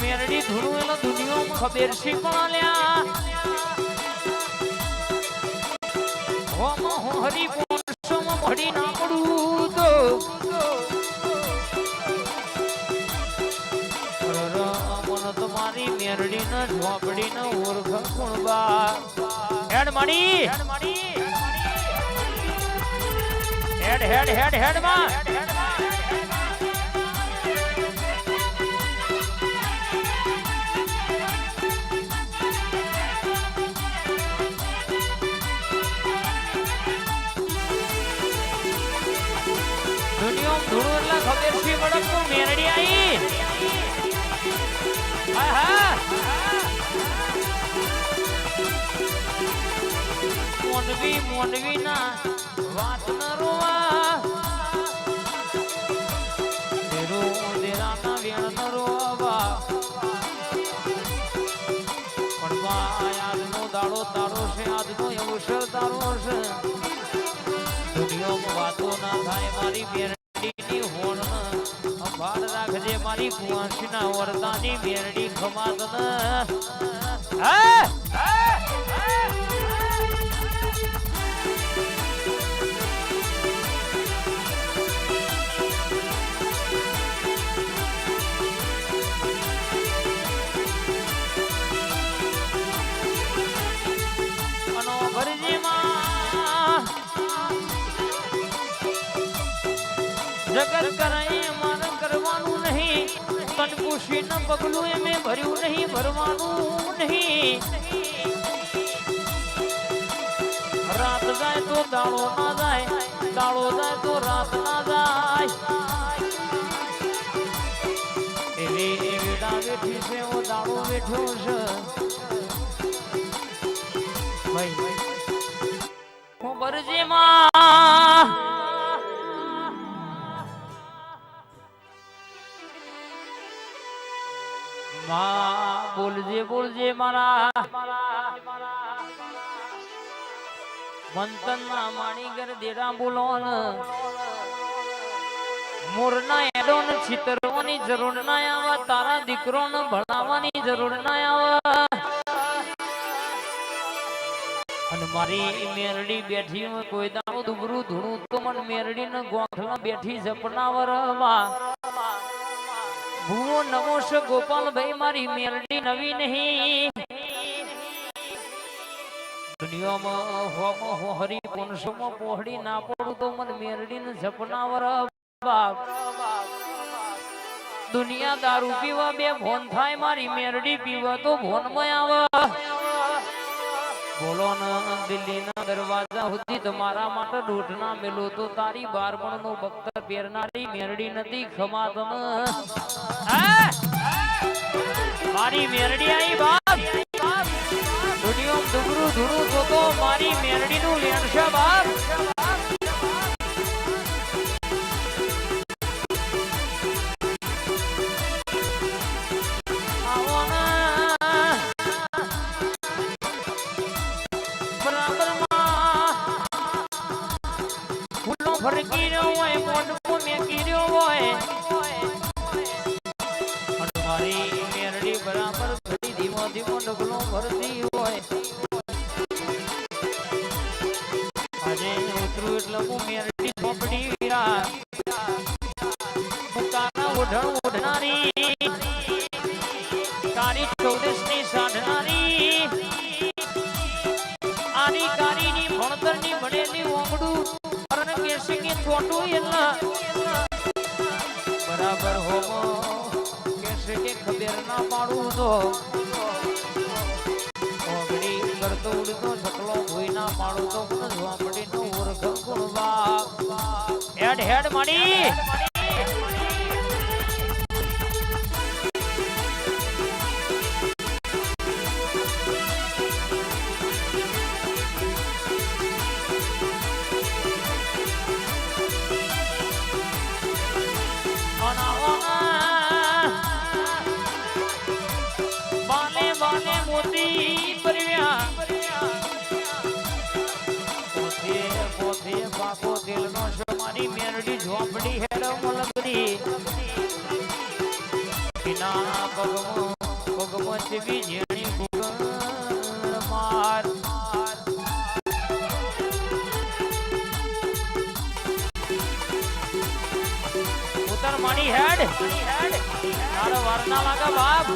મેરડી ધૂણું એનો દુનિયામાં ખબર છે પણ લ્યા હોમ હરી પોણસોમાં મળી ના પડું તો. મન તો મારી મેરડી ને ઝોપડી હેડ હેડ હેડ હેડ, માં. એટલે ખબર છે બડકનું મેરડી આઈ. આહા મોનવી મોનવી ના વાત ન રોવા. દેરો દેરાના વેણ ન રોવા. પણ બા આજનો દાડો તારો છે, આજનો અવસર તારો છે. દુનિયામાં વાતો ના થાય મારી મેરડીની હોણ સંભાળ રાખજે મારી કુંવાસીના વરદાની મેરડી ખમાત ન હા? જગત કરાય માન કરવાનું નહીં. તન પૂછીને પગલું એમે ભર્યું નહીં, ભરવાનું નહીં. રાત જાય તો દાળો ના જાય દાળો જાય તો રાત ના જાય. છે, એવો દાળો બેઠો છે. ભાઈ હું ભરજીમાં માં બોલજે બોલજે મારા મંતન ના માણીગર દેરા બોલોન મોરના એડો ને છિતરવાની જરૂર ના આવે તારા દીકરો ને ભણાવવાની જરૂર ના આવે અને મારી મેરડી બેઠી કોઈ દાડો દુબરું ધૂણું તો મન મેરડી ને ગોખલા બેઠી જપનાવરમાં ભૂવો નમો છે ગોપાલભાઈ, મારી મેલડી નવી નહીં. પોહડી ના પડું તો મને મેરડી ને જપનાવર બાપ. દુનિયા દારૂ પીવા બે ભોન થાય, મારી મેરડી પીવા તો ભોનમાં આવે. બોલો ને, દિલ્હી ના દરવાજા સુધી તમારા માટે દૂધ ના મેલો તો તારી બારમણ નો ભક્ત પહેરનારી મેરડી નથી ખમા તને મારી મેરડી આઈ ફૂલો કર્યો હોય, મોઢું મેકી કર્યો હોય. મારી મેરડી બરાબર ઘડી ધીમો ધીમો ડગલો ભરતી હોય. આજે ઉતરું એટલે હું મેરડી ચોપડી વીરા. પોતાના ઓઢણ ઓઢનારી. તારી ચૌદસની સાધનારી કે છોટું એલા બરાબર હોમો કેસે કે ખબર ના પાડું તો. ઓગડી કરતો ઉડતો, છકલો ભોઈ ના પાડું તો. પણ ઝોપડી નો ઓરખ ગુણવા હેડ હેડ માડી મારી મેરડી ઝોપડી હેડ મલગડી વિના પગમાં શિવી ઝીણી કુકર માર. ઉતર મણી હેડ. તારો વાર ના લાગે બાપ.